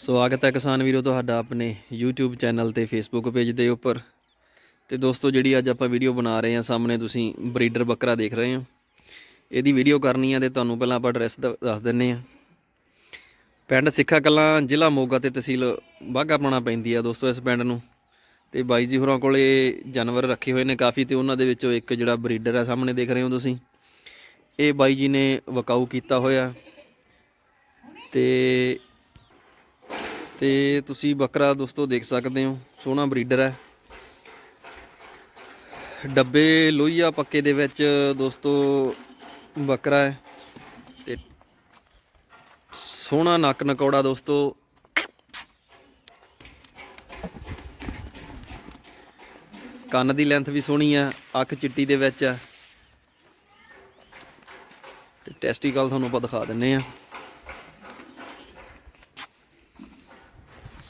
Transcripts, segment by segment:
ਸਵਾਗਤ ਹੈ ਕਿਸਾਨ ਵੀਰੋ ਤੁਹਾਡਾ ਆਪਣੇ YouTube ਚੈਨਲ ਤੇ Facebook ਪੇਜ ਦੇ ਉੱਪਰ। ਤੇ ਦੋਸਤੋ, ਜਿਹੜੀ ਅੱਜ ਆਪਾਂ ਵੀਡੀਓ ਬਣਾ ਰਹੇ ਹਾਂ, ਸਾਹਮਣੇ ਤੁਸੀਂ ਬਰੀਡਰ ਬੱਕਰਾ ਦੇਖ ਰਹੇ ਹੋ। ਇਹਦੀ ਵੀਡੀਓ ਕਰਨੀ ਹੈ ਤੇ ਤੁਹਾਨੂੰ ਪਹਿਲਾਂ ਆਪਾਂ ਐਡਰੈਸ ਦੱਸ ਦਿੰਨੇ ਆ। ਪਿੰਡ ਸਿੱਖਾ ਕਲਾਂ, ਜ਼ਿਲ੍ਹਾ ਮੋਗਾ ਤੇ ਤਹਿਸੀਲ ਬਾਘਾ ਪਾਉਣਾ ਪੈਂਦੀ ਆ ਦੋਸਤੋ ਇਸ ਪਿੰਡ ਨੂੰ। ਤੇ ਬਾਈ ਜੀ ਹੋਰਾਂ ਕੋਲੇ ਜਾਨਵਰ ਰੱਖੇ ਹੋਏ ਨੇ ਕਾਫੀ ਤੇ ਉਹਨਾਂ ਦੇ ਵਿੱਚੋਂ ਇੱਕ ਜਿਹੜਾ ਬਰੀਡਰ ਆ, ਸਾਹਮਣੇ ਦੇਖ ਰਹੇ ਹੋ ਤੁਸੀਂ। ਇਹ ਬਾਈ ਜੀ ਨੇ ਵਕਾਊ ਕੀਤਾ ਹੋਇਆ। ਤੇ ਤੇ ਤੁਸੀਂ ਬੱਕਰਾ ਦੋਸਤੋ ਦੇਖ ਸਕਦੇ ਹੋ, ਸੋਹਣਾ ਬਰੀਡਰ ਹੈ। ਡੱਬੇ ਲੋਹੀਆ ਪੱਕੇ ਦੇ ਵਿੱਚ ਦੋਸਤੋ ਬੱਕਰਾ ਹੈ ਤੇ ਸੋਹਣਾ ਨੱਕ ਨਕੌੜਾ ਦੋਸਤੋ। ਕੰਨ ਦੀ ਲੈਂਥ ਵੀ ਸੋਹਣੀ ਆ ਅੱਖ ਚਿੱਟੀ ਦੇ ਵਿੱਚ ਆ ਤੇ ਟੈਸਟੀਕਲ ਤੁਹਾਨੂੰ ਆਪਾਂ ਦਿਖਾ ਦਿੰਨੇ ਆ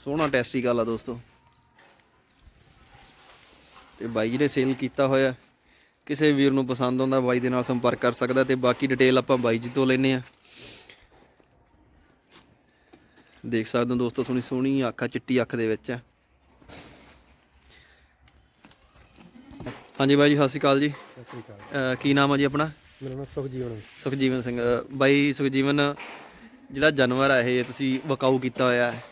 ਸੋਹਣਾ ਟੈਸਟੀਕਲ ਆ ਦੋਸਤੋ। ਤੇ ਬਾਈ ਜੀ ਨੇ ਸੇਲ ਕੀਤਾ ਹੋਇਆ ਕਿਸੇ ਵੀਰ ਨੂੰ ਪਸੰਦ ਆਉਂਦਾ ਬਾਈ ਦੇ ਨਾਲ ਸੰਪਰਕ ਕਰ ਸਕਦਾ ਤੇ ਬਾਕੀ ਡਿਟੇਲ ਆਪਾਂ ਬਾਈ ਜੀ ਤੋਂ ਲੈਨੇ ਆ ਦੇਖ ਸਕਦੇ ਹੋ ਦੋਸਤੋ ਸੋਹਣੀ ਸੋਹਣੀ ਅੱਖ ਚਿੱਟੀ ਅੱਖ ਦੇ ਵਿੱਚ ਆ। ਹਾਂਜੀ ਬਾਈ ਜੀ ਸਤਿ ਸ਼੍ਰੀ ਅਕਾਲ ਜੀ। ਸਤਿ ਸ੍ਰੀ ਅਕਾਲ। ਕੀ ਨਾਮ ਆ ਜੀ ਆਪਣਾ? ਮੇਰਾ ਨਾਮ ਸੁਖਜੀਵਨ ਸੁਖਜੀਵਨ ਸਿੰਘ। ਬਾਈ ਸੁਖਜੀਵਨ ਜਿਹੜਾ ਜਾਨਵਰ ਆ ਇਹ ਤੁਸੀਂ ਵਕਾਊ ਕੀਤਾ ਹੋਇਆ ਹੈ।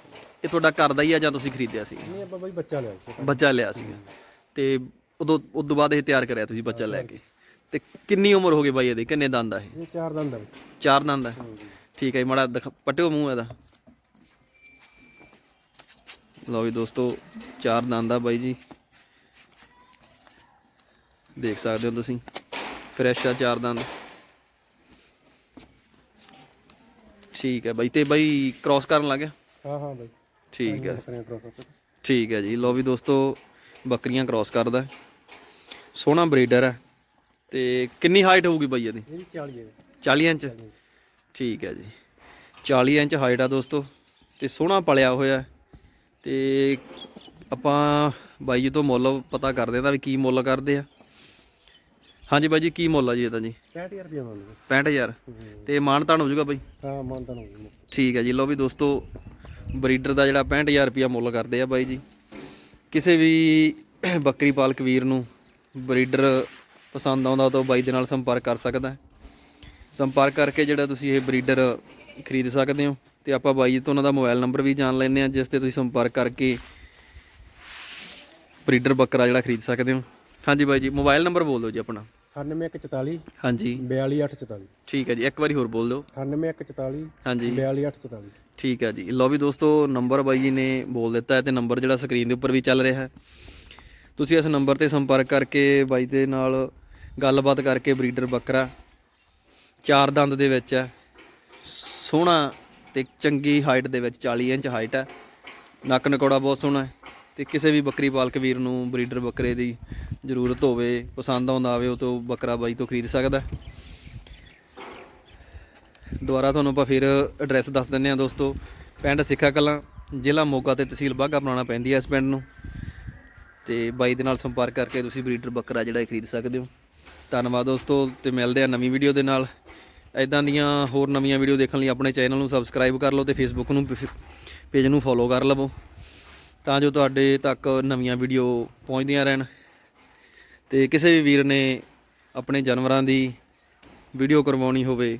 ਇਹ ਤੁਹਾਡਾ ਘਰ ਦਾ ਹੀ ਆ ਜਾਂ ਤੁਸੀਂ ਖਰੀਦਿਆ ਸੀ? ਨਹੀਂ ਆਪਾਂ ਬਈ ਬੱਚਾ ਲਿਆ ਸੀ। ਬੱਚਾ ਲਿਆ ਸੀਗਾ ਤੇ ਉਦੋਂ ਉਸ ਤੋਂ ਬਾਅਦ ਇਹ ਤਿਆਰ ਕਰਿਆ ਤੁਸੀਂ ਬੱਚਾ ਲੈ ਕੇ। ਤੇ ਕਿੰਨੀ ਉਮਰ ਹੋ ਗਈ ਬਾਈ ਇਹਦੀ? ਕਿੰਨੇ ਦੰਦ ਆ ਇਹ? ਇਹ ਚਾਰ ਦੰਦ ਹੈ ਚਾਰ ਦੰਦ ਆ। ਠੀਕ ਹੈ ਜੀ ਮਾੜਾ ਦਿਖਾ- ਪੱਟਿਓ ਮੂੰਹ ਇਹਦਾ। ਲਓ ਵੀ ਦੋਸਤੋ ਚਾਰ ਦੰਦ ਆ ਬਾਈ ਜੀ। ਦੇਖ ਸਕਦੇ ਹੋ ਤੁਸੀਂ ਫਰੈਸ਼ ਆ ਚਾਰ ਦੰਦ। ਠੀਕ ਹੈ ਬਾਈ ਤੇ ਬਾਈ ਕ੍ਰਾਸ ਕਰਨ ਲੱਗ ਗਿਆ? ਹਾਂ ਹਾਂ ਬਈ। ਠੀਕ ਹੈ। ਠੀਕ ਹੈ ਜੀ। ਲੋ ਵੀ ਦੋਸਤੋ ਬੱਕਰੀਆਂ ਕ੍ਰਾਸ ਕਰਦਾ ਹੈ। ਸੋਹਣਾ ਬਰੀਡਰ ਹੈ। ਤੇ ਕਿੰਨੀ ਹਾਈਟ ਹੋਊਗੀ ਬਾਈ ਇਹਦੀ? ਇਹਦੀ 40 ਹੈ। 40 ਇੰਚ? ਠੀਕ ਹੈ ਜੀ। 40 ਇੰਚ ਹਾਈਟ ਆ ਦੋਸਤੋ। ਤੇ ਸੋਹਣਾ ਪਲਿਆ ਹੋਇਆ ਹੈ। ਤੇ ਆਪਾਂ ਬਾਈ ਜੀ ਤੋਂ ਮੁੱਲ ਪਤਾ ਕਰਦੇ ਹਾਂ ਵੀ ਕੀ ਮੁੱਲ ਕਰਦੇ ਆ। ਹਾਂਜੀ ਬਾਈ ਜੀ ਕੀ ਮੁੱਲ ਆ ਜੀ ਇਹਦਾ ਜੀ? 65000 ਰੁਪਏ ਮੰਗਦੇ 65000 ਤੇ ਮਾਨਤਾਨ ਹੋ ਜਾਊਗਾ ਬਾਈ? ਹਾਂ ਮਾਨਤਾ ਨੂੰ ਹੋਊਗੀ। ਠੀਕ ਹੈ ਜੀ। ਲੋ ਵੀ ਦੋਸਤੋ ਬਰੀਡਰ ਦਾ ਜਿਹੜਾ 65000 ਰੁਪਿਆ ਮੁੱਲ ਕਰਦੇ ਆ ਬਾਈ ਜੀ। ਕਿਸੇ ਵੀ ਬੱਕਰੀ ਪਾਲਕ ਵੀਰ ਨੂੰ ਬਰੀਡਰ ਪਸੰਦ ਆਉਂਦਾ ਤਾਂ ਉਹ ਬਾਈ ਦੇ ਨਾਲ ਸੰਪਰਕ ਕਰ ਸਕਦਾ ਸੰਪਰਕ ਕਰਕੇ ਜਿਹੜਾ ਤੁਸੀਂ ਇਹ ਬਰੀਡਰ ਖਰੀਦ ਸਕਦੇ ਹੋ ਤੇ ਆਪਾਂ ਬਾਈ ਜੀ ਤੋਂ ਉਹਨਾਂ ਦਾ ਮੋਬਾਈਲ ਨੰਬਰ ਵੀ ਜਾਣ ਲੈਂਦੇ ਆ ਜਿਸ ਤੇ ਤੁਸੀਂ ਸੰਪਰਕ ਕਰਕੇ ਬਰੀਡਰ ਬੱਕਰਾ ਜਿਹੜਾ ਖਰੀਦ ਸਕਦੇ ਹੋ। ਹਾਂਜੀ ਬਾਈ ਜੀ, ਮੋਬਾਈਲ ਨੰਬਰ ਬੋਲ ਦਿਓ ਜੀ ਆਪਣਾ। 98144 ਹਾਂਜੀ। 42844 ਠੀਕ ਹੈ ਜੀ ਇੱਕ ਵਾਰੀ ਹੋਰ ਬੋਲ ਦਿਓ। 98144 ਹਾਂਜੀ। 42844 ਠੀਕ ਹੈ ਜੀ। ਲਓ ਵੀ ਦੋਸਤੋ ਨੰਬਰ ਬਾਈ ਜੀ ਨੇ ਬੋਲ ਦਿੱਤਾ ਹੈ ਤੇ ਨੰਬਰ ਜਿਹੜਾ ਸਕਰੀਨ ਦੇ ਉੱਪਰ ਵੀ ਚੱਲ ਰਿਹਾ ਹੈ। ਤੁਸੀਂ ਇਸ ਨੰਬਰ ਤੇ ਸੰਪਰਕ ਕਰਕੇ ਬਾਈ ਦੇ ਨਾਲ ਗੱਲਬਾਤ ਕਰਕੇ ਬਰੀਡਰ ਬੱਕਰਾ ਚਾਰ ਦੰਦ ਦੇ ਵਿੱਚ ਹੈ ਸੋਹਣਾ ਤੇ ਚੰਗੀ ਹਾਈਟ ਦੇ ਵਿੱਚ 40 ਇੰਚ ਹਾਈਟ ਹੈ ਨੱਕ ਨਕੌੜਾ ਬਹੁਤ ਸੋਹਣਾ ਹੈ ਤੇ ਕਿਸੇ ਵੀ ਬੱਕਰੀ ਪਾਲਕ ਵੀਰ ਨੂੰ ਬਰੀਡਰ ਬੱਕਰੇ ਦੀ ਜ਼ਰੂਰਤ ਹੋਵੇ, ਪਸੰਦ ਆਉਂਦਾ ਆਵੇ, ਉਹ ਤੋਂ ਬੱਕਰਾ ਬਾਈ ਤੋਂ ਖਰੀਦ ਸਕਦਾ ਦੁਬਾਰਾ ਤੁਹਾਨੂੰ ਆਪਾਂ ਫਿਰ ਐਡਰੈਸ ਦੱਸ ਦਿੰਨੇ ਆ ਦੋਸਤੋ। ਪਿੰਡ ਸਿੱਖਾ ਕਲਾਂ, ਜ਼ਿਲ੍ਹਾ ਮੋਗਾ ਤੇ ਤਹਿਸੀਲ ਬਾਘਾ ਬਣਾਉਣਾ ਪੈਂਦੀ ਹੈ ਇਸ ਪਿੰਡ ਨੂੰ। ਤੇ ਬਾਈ ਦੇ ਨਾਲ ਸੰਪਰਕ ਕਰਕੇ ਤੁਸੀਂ ਬਰੀਡਰ ਬੱਕਰਾ ਜਿਹੜਾ ਖਰੀਦ ਸਕਦੇ ਹੋ। ਧੰਨਵਾਦ ਦੋਸਤੋ ਤੇ ਮਿਲਦੇ ਆ ਨਵੀਂ ਵੀਡੀਓ ਦੇ ਨਾਲ। ਐਦਾਂ ਦੀਆਂ ਹੋਰ ਨਵੀਆਂ ਵੀਡੀਓ ਦੇਖਣ ਲਈ ਆਪਣੇ ਚੈਨਲ ਨੂੰ ਸਬਸਕ੍ਰਾਈਬ ਕਰ ਲਓ ਤੇ ਫੇਸਬੁੱਕ ਨੂੰ ਪੇਜ ਨੂੰ ਫੋਲੋ ਕਰ ਲਵੋ। ਤਾਂ ਜੋ ਤੁਹਾਡੇ ਤੱਕ ਨਵੀਆਂ ਵੀਡੀਓ ਪਹੁੰਚਦੀਆਂ ਰਹਿਣ। ਤੇ ਕਿਸੇ ਵੀ ਵੀਰ ਨੇ ਆਪਣੇ ਜਾਨਵਰਾਂ ਦੀ ਵੀਡੀਓ ਕਰਵਾਉਣੀ ਹੋਵੇ,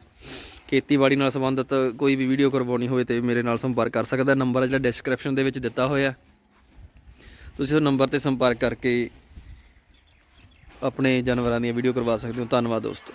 ਖੇਤੀਬਾੜੀ ਨਾਲ ਸੰਬੰਧਿਤ ਕੋਈ ਵੀ ਵੀਡੀਓ ਕਰਵਾਉਣੀ ਹੋਵੇ ਤੇ ਮੇਰੇ ਨਾਲ ਸੰਪਰਕ ਕਰ ਸਕਦਾ ਨੰਬਰ ਜਿਹੜਾ ਡਿਸਕ੍ਰਿਪਸ਼ਨ ਦੇ ਵਿੱਚ ਦਿੱਤਾ ਹੋਇਆ। ਤੁਸੀਂ ਉਸ ਨੰਬਰ ਤੇ ਸੰਪਰਕ ਕਰਕੇ ਆਪਣੇ ਜਾਨਵਰਾਂ ਦੀਆਂ ਵੀਡੀਓ ਕਰਵਾ ਸਕਦੇ ਹੋ। ਧੰਨਵਾਦ ਦੋਸਤੋ।